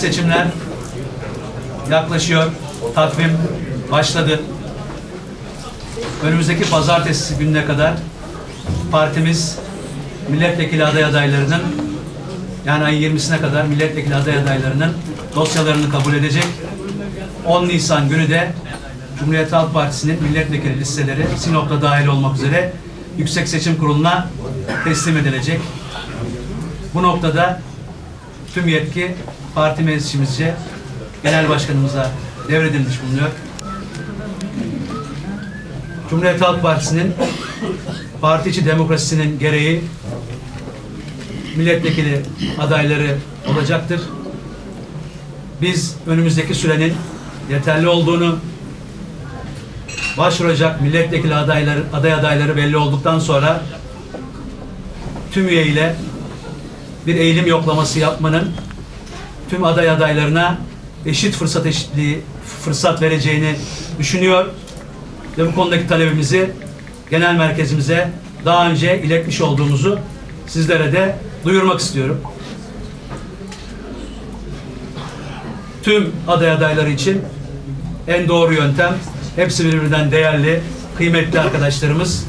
seçimler yaklaşıyor. Takvim başladı. Önümüzdeki pazartesi gününe kadar partimiz milletvekili aday adaylarının yani ayın 20'sine kadar milletvekili aday adaylarının dosyalarını kabul edecek. 10 Nisan günü de Cumhuriyet Halk Partisi'nin milletvekili listeleri Sinop'ta dahil olmak üzere Yüksek Seçim Kurulu'na teslim edilecek. Bu noktada tüm yetki parti meclisimizce genel başkanımıza devredilmiş bulunuyor. Cumhuriyet Halk Partisi'nin parti içi demokrasisinin gereği milletvekili adayları olacaktır. Biz önümüzdeki sürenin yeterli olduğunu başvuracak milletvekili adayları, aday adayları belli olduktan sonra tüm üyeyle bir eğilim yoklaması yapmanın tüm aday adaylarına eşit fırsat eşitliği fırsat vereceğini düşünüyor ve bu konudaki talebimizi genel merkezimize daha önce iletmiş olduğumuzu sizlere de duyurmak istiyorum. Tüm aday adayları için en doğru yöntem hepsi birbirinden değerli, kıymetli arkadaşlarımız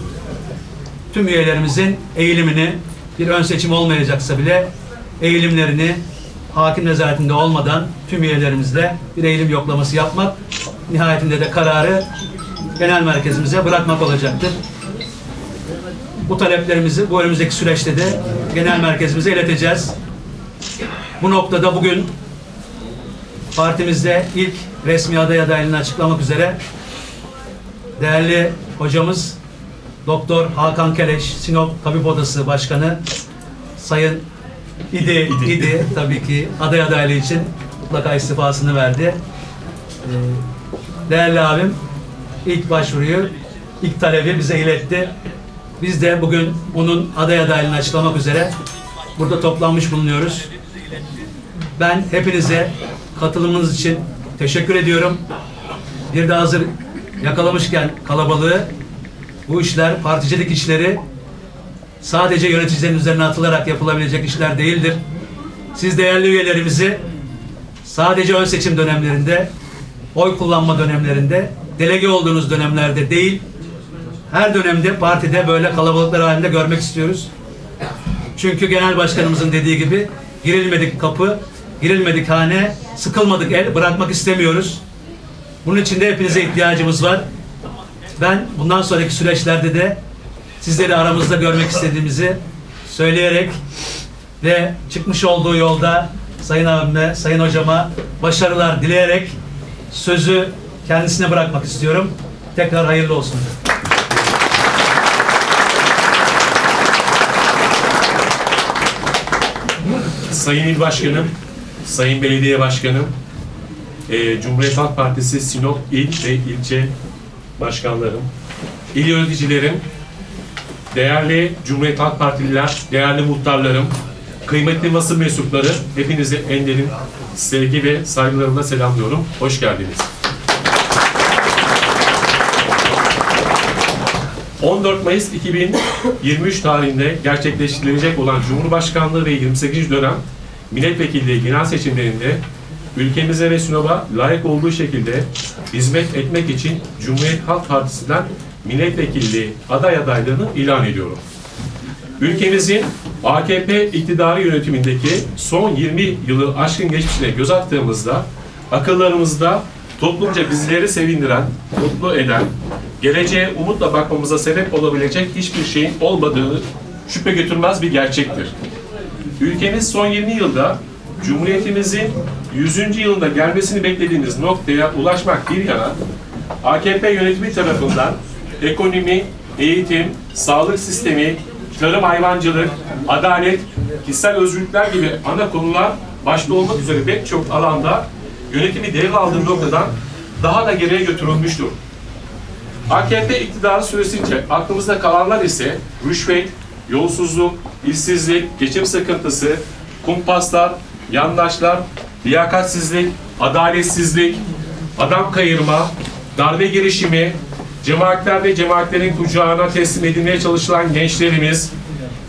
tüm üyelerimizin eğilimini bir ön seçim olmayacaksa bile eğilimlerini hakim nezaretinde olmadan tüm üyelerimizle bir eğilim yoklaması yapmak nihayetinde de kararı genel merkezimize bırakmak olacaktır. Bu taleplerimizi bu önümüzdeki süreçte de genel merkezimize ileteceğiz. Bu noktada bugün partimizde ilk resmi aday adaylığını açıklamak üzere değerli hocamız Doktor Hakan Keleş, Sinop Tabip Odası Başkanı Sayın İdi, İdi, tabii ki aday adaylığı için mutlaka istifasını verdi. Ee, Değerli abim ilk başvuruyu, ilk talebi bize iletti. Biz de bugün onun aday adaylığını açıklamak üzere burada toplanmış bulunuyoruz. Ben hepinize katılımınız için teşekkür ediyorum. Bir de hazır yakalamışken kalabalığı bu işler, particilik işleri sadece yöneticilerin üzerine atılarak yapılabilecek işler değildir. Siz değerli üyelerimizi sadece ön seçim dönemlerinde, oy kullanma dönemlerinde, delege olduğunuz dönemlerde değil, her dönemde partide böyle kalabalıklar halinde görmek istiyoruz. Çünkü genel başkanımızın dediği gibi girilmedik kapı, girilmedik hane, sıkılmadık el bırakmak istemiyoruz. Bunun için de hepinize ihtiyacımız var. Ben bundan sonraki süreçlerde de sizleri aramızda görmek istediğimizi söyleyerek ve çıkmış olduğu yolda Sayın abime, Sayın hocama başarılar dileyerek sözü kendisine bırakmak istiyorum. Tekrar hayırlı olsun. Sayın İl Başkanım, Sayın Belediye Başkanım, eee, Cumhuriyet Halk Partisi Sinop İl ve İlçe Başkanlarım, il yöneticilerim, değerli Cumhuriyet Halk Partililer, değerli muhtarlarım, kıymetli basın mensupları, hepinizi en derin sevgi ve saygılarımla selamlıyorum. Hoş geldiniz. 14 Mayıs 2023 tarihinde gerçekleştirilecek olan Cumhurbaşkanlığı ve 28. dönem milletvekilliği genel seçimlerinde ülkemize ve Sinop'a layık olduğu şekilde hizmet etmek için Cumhuriyet Halk Partisi'nden milletvekilliği aday adaylığını ilan ediyorum. Ülkemizin AKP iktidarı yönetimindeki son 20 yılı aşkın geçmişine göz attığımızda akıllarımızda toplumca bizleri sevindiren, mutlu eden, geleceğe umutla bakmamıza sebep olabilecek hiçbir şeyin olmadığını şüphe götürmez bir gerçektir. Ülkemiz son 20 yılda Cumhuriyetimizin 100. yılında gelmesini beklediğimiz noktaya ulaşmak bir yana AKP yönetimi tarafından ekonomi, eğitim, sağlık sistemi, tarım hayvancılık, adalet, kişisel özgürlükler gibi ana konular başta olmak üzere pek çok alanda yönetimi devraldığı noktadan daha da geriye götürülmüştür. AKP iktidarı süresince aklımızda kalanlar ise rüşvet, yolsuzluk, işsizlik, geçim sıkıntısı, kumpaslar, yandaşlar, liyakatsizlik, adaletsizlik, adam kayırma, darbe girişimi, cemaatler ve cemaatlerin kucağına teslim edilmeye çalışılan gençlerimiz,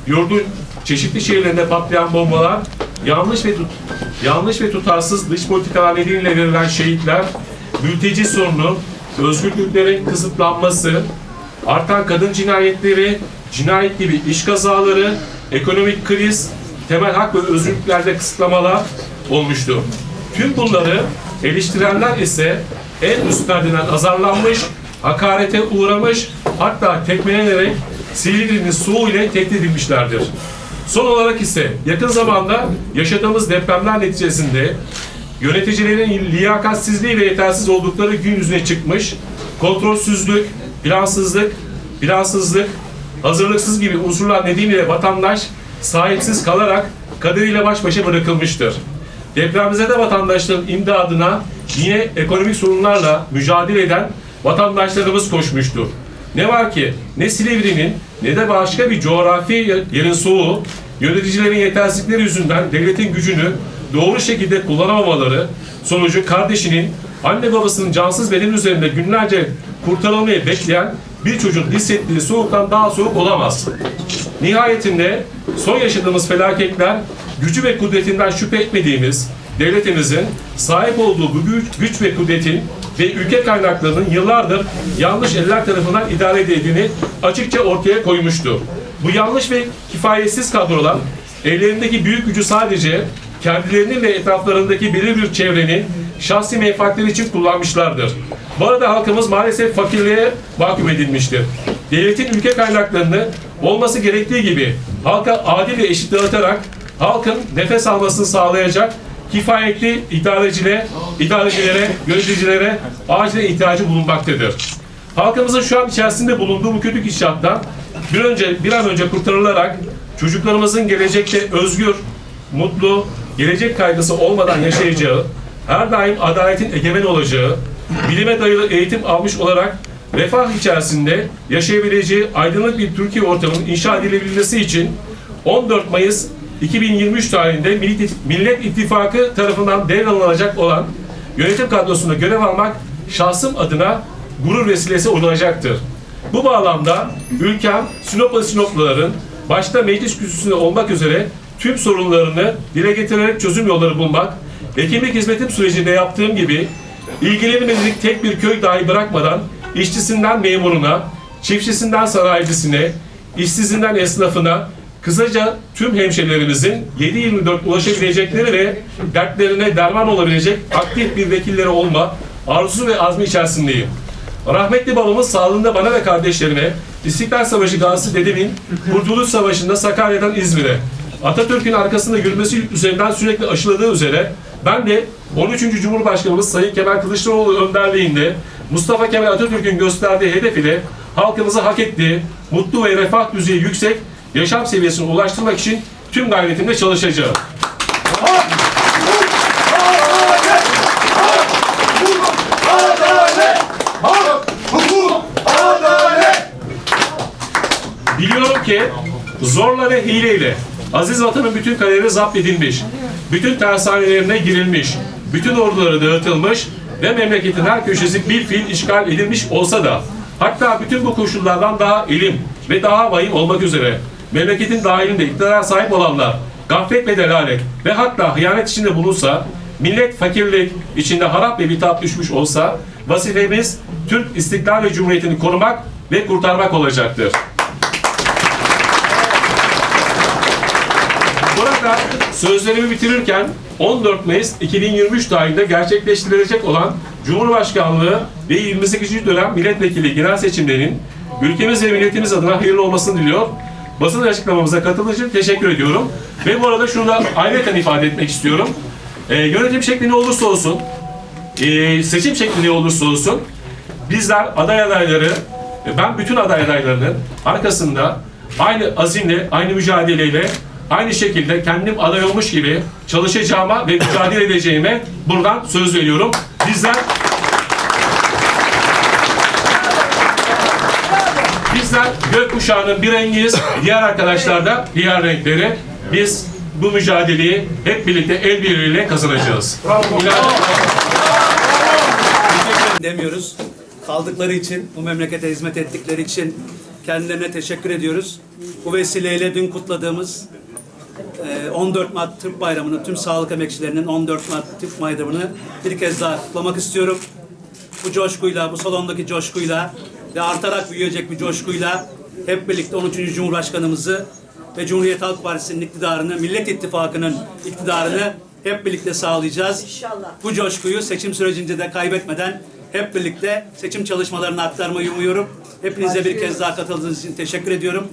yurdun çeşitli şehirlerinde patlayan bombalar yanlış ve tut, yanlış ve tutarsız dış politikalar nedeniyle verilen şehitler, mülteci sorunu, özgürlüklerin kısıtlanması, artan kadın cinayetleri, cinayet gibi iş kazaları, ekonomik kriz, temel hak ve özgürlüklerde kısıtlamalar olmuştu. Tüm bunları eleştirenler ise en üst perdeden azarlanmış, hakarete uğramış, hatta tekmelenerek Silivri'nin soğuğu ile tehdit edilmişlerdir. Son olarak ise yakın zamanda yaşadığımız depremler neticesinde yöneticilerin liyakatsizliği ve yetersiz oldukları gün yüzüne çıkmış, kontrolsüzlük, plansızlık, plansızlık, hazırlıksız gibi unsurlar nedeniyle vatandaş sahipsiz kalarak kaderiyle baş başa bırakılmıştır. Depremzede vatandaşların imdadına yine ekonomik sorunlarla mücadele eden vatandaşlarımız koşmuştur. Ne var ki ne Silivri'nin ne de başka bir coğrafi yerin soğuğu yöneticilerin yetersizlikleri yüzünden devletin gücünü doğru şekilde kullanamamaları sonucu kardeşinin anne babasının cansız bedeni üzerinde günlerce kurtarılmayı bekleyen bir çocuğun hissettiği soğuktan daha soğuk olamaz. Nihayetinde son yaşadığımız felaketler gücü ve kudretinden şüphe etmediğimiz devletimizin sahip olduğu bu güç, güç ve kudretin ve ülke kaynaklarının yıllardır yanlış eller tarafından idare edildiğini açıkça ortaya koymuştur. Bu yanlış ve kifayetsiz kadrolar ellerindeki büyük gücü sadece kendilerinin ve etraflarındaki belirli bir çevrenin şahsi menfaatleri için kullanmışlardır. Bu arada halkımız maalesef fakirliğe mahkum edilmiştir. Devletin ülke kaynaklarını olması gerektiği gibi halka adil ve eşit dağıtarak halkın nefes almasını sağlayacak kifayetli idarecilere, idarecilere, yöneticilere acilen ihtiyacı bulunmaktadır. Halkımızın şu an içerisinde bulunduğu bu kötü gidişattan bir önce bir an önce kurtarılarak çocuklarımızın gelecekte özgür, mutlu, gelecek kaygısı olmadan yaşayacağı, her daim adaletin egemen olacağı, bilime dayalı eğitim almış olarak refah içerisinde yaşayabileceği aydınlık bir Türkiye ortamının inşa edilebilmesi için 14 Mayıs 2023 tarihinde Millet İttifakı tarafından devralınacak olan yönetim kadrosunda görev almak şahsım adına gurur vesilesi olacaktır. Bu bağlamda ülkem Sinoplu Sinopluların başta meclis kürsüsünde olmak üzere tüm sorunlarını dile getirerek çözüm yolları bulmak, hekimlik hizmetim sürecinde yaptığım gibi ilgilenmedik tek bir köy dahi bırakmadan işçisinden memuruna, çiftçisinden sanayisine, işsizinden esnafına, kısaca tüm hemşerilerimizin 7-24 ulaşabilecekleri ve dertlerine derman olabilecek aktif bir vekilleri olma arzusu ve azmi içerisindeyim. Rahmetli babamız sağlığında bana ve kardeşlerime İstiklal Savaşı gazisi dedemin Kurtuluş Savaşı'nda Sakarya'dan İzmir'e Atatürk'ün arkasında yürümesi üzerinden sürekli aşıladığı üzere ben de 13. Cumhurbaşkanımız Sayın Kemal Kılıçdaroğlu önderliğinde Mustafa Kemal Atatürk'ün gösterdiği hedef ile halkımızı hak ettiği mutlu ve refah düzeyi yüksek yaşam seviyesine ulaştırmak için tüm gayretimle çalışacağım. Biliyorum ki zorla ve hileyle aziz vatanın bütün kaleleri zapt edilmiş, bütün tersanelerine girilmiş, bütün orduları dağıtılmış ve memleketin her köşesi bir fiil işgal edilmiş olsa da hatta bütün bu koşullardan daha ilim ve daha vahim olmak üzere memleketin dahilinde iktidara sahip olanlar gaflet ve delalet ve hatta hıyanet içinde bulunsa millet fakirlik içinde harap ve bitap düşmüş olsa vazifemiz Türk İstiklal ve Cumhuriyeti'ni korumak ve kurtarmak olacaktır. Burada sözlerimi bitirirken 14 Mayıs 2023 tarihinde gerçekleştirilecek olan Cumhurbaşkanlığı ve 28. dönem milletvekili genel seçimlerinin ülkemiz ve milletimiz adına hayırlı olmasını diliyor. Basın açıklamamıza katıldığı için teşekkür ediyorum. Ve bu arada şunu da ayrıca ifade etmek istiyorum. Ee, yönetim şekli ne olursa olsun, ee, seçim şekli ne olursa olsun, bizler aday adayları, e, ben bütün aday adaylarının arkasında aynı azimle, aynı mücadeleyle, aynı şekilde kendim aday olmuş gibi çalışacağıma ve mücadele edeceğime buradan söz veriyorum. Bizler Bizler gökkuşağının bir rengiyiz, diğer arkadaşlar da diğer renkleri. Biz bu mücadeleyi hep birlikte el birliğiyle kazanacağız. Demiyoruz. Kaldıkları için, bu memlekete hizmet ettikleri için kendilerine teşekkür ediyoruz. Bu vesileyle dün kutladığımız e, 14 Mart Türk Bayramı'nı, tüm sağlık emekçilerinin 14 Mart Türk Bayramı'nı bir kez daha kutlamak istiyorum. Bu coşkuyla, bu salondaki coşkuyla ve artarak büyüyecek bir coşkuyla hep birlikte 13. Cumhurbaşkanımızı ve Cumhuriyet Halk Partisi'nin iktidarını, Millet İttifakı'nın iktidarını hep birlikte sağlayacağız. İnşallah. Bu coşkuyu seçim sürecince de kaybetmeden hep birlikte seçim çalışmalarına aktarmayı umuyorum. Hepinize bir kez daha katıldığınız için teşekkür ediyorum.